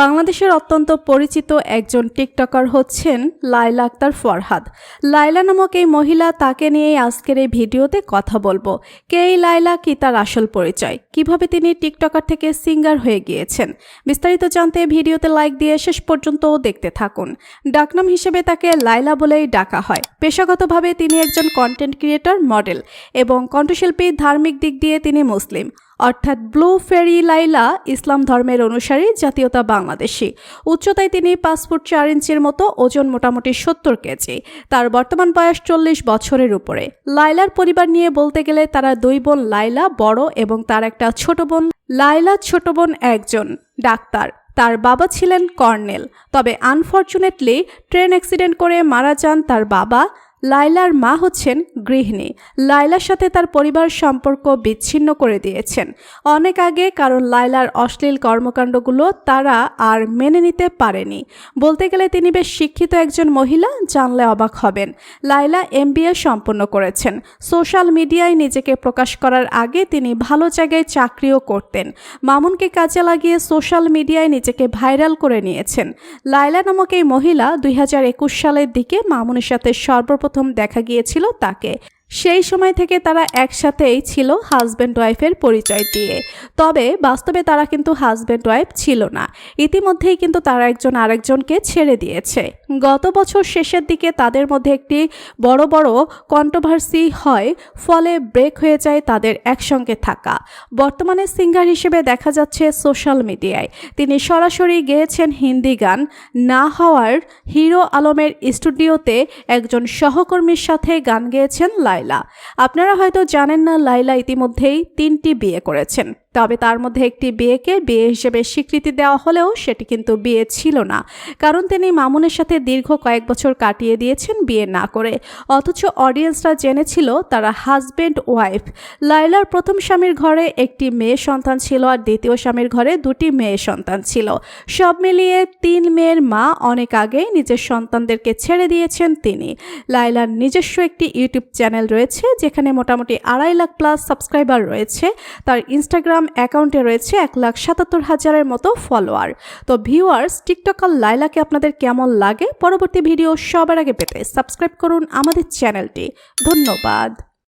বাংলাদেশের অত্যন্ত পরিচিত একজন টিকটকার হচ্ছেন লাইলা আক্তার ফরহাদ। লাইলা নামক এই মহিলা তাকে নিয়েই আজকের এই ভিডিওতে কথা বলব। কে এই লাইলা কি তার আসল পরিচয়? কীভাবে তিনি টিকটকার থেকে সিঙ্গার হয়ে গিয়েছেন? বিস্তারিত জানতে ভিডিওতে লাইক দিয়ে শেষ পর্যন্ত দেখতে থাকুন। ডাকনাম হিসেবে তাকে লাইলা বলেই ডাকা হয়। পেশাগতভাবে তিনি একজন কন্টেন্ট ক্রিয়েটর মডেল এবং কণ্ঠশিল্পী, ধার্মিক দিক দিয়ে তিনি মুসলিম। অর্থাৎ ব্লু ফেরি লাইলা ইসলাম ধর্মের অনুসারী, জাতীয়তা বাংলাদেশি। উচ্চতায় তিনি পাঁচ ফুট চার ইঞ্চির মতো, ওজন মোটামুটি সত্তর কেজি। তার বর্তমান বয়স চল্লিশ বছরের উপরে। লাইলার পরিবার নিয়ে বলতে গেলে তারা দুই বোন লাইলা, বড়, এবং তার একটা ছোট বোন। লাইলা ছোট বোন একজন, ডাক্তার। তার বাবা ছিলেন কর্নেল। তবে আনফর্চুনেটলি, ট্রেন অ্যাক্সিডেন্ট করে মারা যান তার বাবা। লাইলার মা হচ্ছেন গৃহিণী। লাইলার সাথে তার পরিবার সম্পর্ক বিচ্ছিন্ন করে দিয়েছেন। অনেক আগে কারণ লাইলার অশ্লীল কর্মকাণ্ডগুলো তারা আর মেনে নিতে পারেনি। বলতে গেলে তিনি বেশ শিক্ষিত একজন মহিলা, জানলে অবাক হবেন। লাইলা এমবিএ সম্পন্ন করেছেন। সোশ্যাল মিডিয়ায় নিজেকে প্রকাশ করার আগে তিনি ভালো জায়গায় চাকরিও করতেন। মামুনকে কাজে লাগিয়ে সোশ্যাল মিডিয়ায় নিজেকে ভাইরাল করে নিয়েছেন। লাইলা নামক এই মহিলা দুই হাজার একুশ সালের দিকে মামুনের সাথে সর্বপ্রথম দেখা গিয়েছিল তাকে। সেই সময় থেকে তারা একসাথেই ছিল হাজব্যান্ড ওয়াইফের পরিচয় দিয়ে। তবে বাস্তবে তারা কিন্তু হাজব্যান্ড ওয়াইফ ছিল না। ইতিমধ্যেই কিন্তু তারা একজন আরেকজনকে ছেড়ে দিয়েছে। গত বছর শেষের দিকে তাদের মধ্যে একটি বড় বড় কন্ট্রোভার্সি হয়, ফলে ব্রেক হয়ে যায় তাদের একসঙ্গে থাকা। বর্তমানে সিঙ্গার হিসেবে দেখা যাচ্ছে সোশ্যাল মিডিয়ায় তিনি সরাসরি গেয়েছেন হিন্দি গান না হওয়ার হিরো আলমের স্টুডিওতে একজন সহকর্মীর সাথে গান গেয়েছেন লাইলা। আপনারা হয়তো জানেন না লাইলা ইতিমধ্যেই তিনটি বিয়ে করেছেন। তবে তার মধ্যে একটি বিয়েকে বিয়ে হিসেবে স্বীকৃতি দেওয়া হলেও সেটি কিন্তু বিয়ে ছিল না। কারণ তিনি মামুনের সাথে দীর্ঘ কয়েক বছর কাটিয়ে দিয়েছেন বিয়ে না করে। অথচ অডিয়েন্সরা জেনেছিল তারা হাজব্যান্ড ওয়াইফ। লাইলার প্রথম স্বামীর ঘরে একটি মেয়ে সন্তান ছিল আর দ্বিতীয় স্বামীর ঘরে দুটি মেয়ে সন্তান ছিল। সব মিলিয়ে তিন মেয়ের মা অনেক আগেই নিজের সন্তানদেরকে ছেড়ে দিয়েছেন তিনি। লাইলার নিজস্ব একটি ইউটিউব চ্যানেল রয়েছে, যেখানে মোটামুটি আড়াই লাখ প্লাস সাবস্ক্রাইবার রয়েছে। তার ইনস্টাগ্রাম অ্যাকাউন্টে রয়েছে এক লাখ সাতাত্তর হাজারের মতো ফলোয়ার তো ভিউয়ার্স টিকটকার লাইলাকে আপনাদের কেমন লাগে? পরবর্তী ভিডিও সবার আগে পেতে সাবস্ক্রাইব করুন আমাদের চ্যানেলটি ধন্যবাদ।